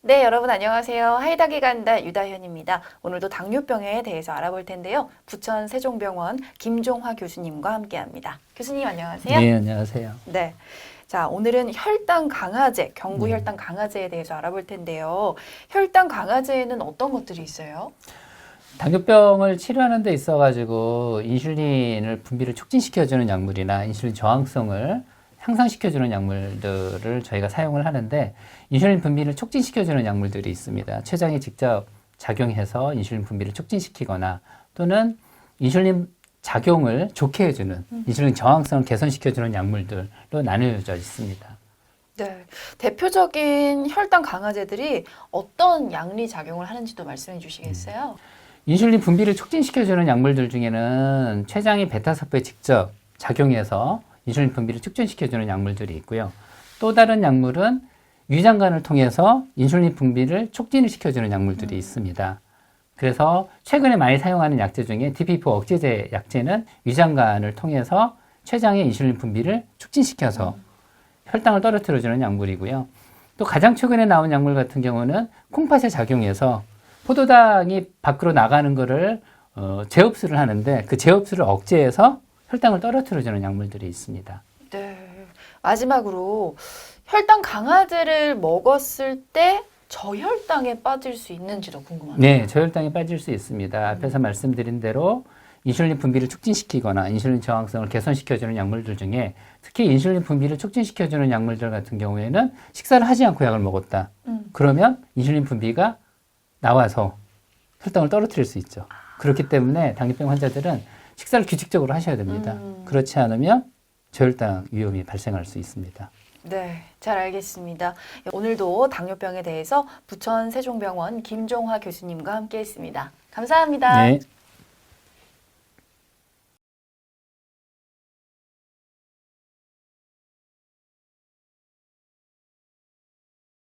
네, 여러분 안녕하세요. 하이닥이 간다 유다현입니다. 오늘도 당뇨병에 대해서 알아볼 텐데요. 부천 세종병원 김종화 교수님과 함께합니다. 교수님 안녕하세요. 네, 안녕하세요. 네. 자, 오늘은 혈당 강화제, 경구 네. 혈당 강화제에 대해서 알아볼 텐데요. 혈당 강화제에는 어떤 것들이 있어요? 당뇨병을 치료하는 데 있어 가지고 인슐린을 분비를 촉진시켜 주는 약물이나 인슐린 저항성을 향상시켜주는 약물들을 저희가 사용을 하는데 인슐린 분비를 촉진시켜주는 약물들이 있습니다. 췌장이 직접 작용해서 인슐린 분비를 촉진시키거나 또는 인슐린 작용을 좋게 해주는 인슐린 저항성을 개선시켜주는 약물들로 나뉘어져 있습니다. 네. 대표적인 혈당 강화제들이 어떤 양리 작용을 하는지도 말씀해 주시겠어요? 인슐린 분비를 촉진시켜주는 약물들 중에는 췌장이 베타사포에 직접 작용해서 인슐린 분비를 촉진시켜주는 약물들이 있고요. 또 다른 약물은 위장관을 통해서 인슐린 분비를 촉진을 시켜주는 약물들이 있습니다. 그래서 최근에 많이 사용하는 약제 중에 DPP 억제제 약제는 위장관을 통해서 췌장의 인슐린 분비를 촉진시켜서 혈당을 떨어뜨려주는 약물이고요. 또 가장 최근에 나온 약물 같은 경우는 콩팥에 작용해서 포도당이 밖으로 나가는 거를 어, 제흡수를 하는데 그 제흡수를 억제해서 혈당을 떨어뜨려주는 약물들이 있습니다. 네. 마지막으로 혈당 강화제를 먹었을 때 저혈당에 빠질 수 있는지도 궁금합니다. 네, 저혈당에 빠질 수 있습니다. 앞에서 말씀드린 대로 인슐린 분비를 촉진시키거나 인슐린 저항성을 개선시켜주는 약물들 중에 특히 인슐린 분비를 촉진시켜주는 약물들 같은 경우에는 식사를 하지 않고 약을 먹었다. 음. 그러면 인슐린 분비가 나와서 혈당을 떨어뜨릴 수 있죠. 그렇기 때문에 당뇨병 환자들은 식사를 규칙적으로 하셔야 됩니다. 음. 그렇지 않으면 저혈당 위험이 발생할 수 있습니다. 네, 잘 알겠습니다. 오늘도 당뇨병에 대해서 부천 세종병원 김종화 교수님과 함께 했습니다. 감사합니다. 네.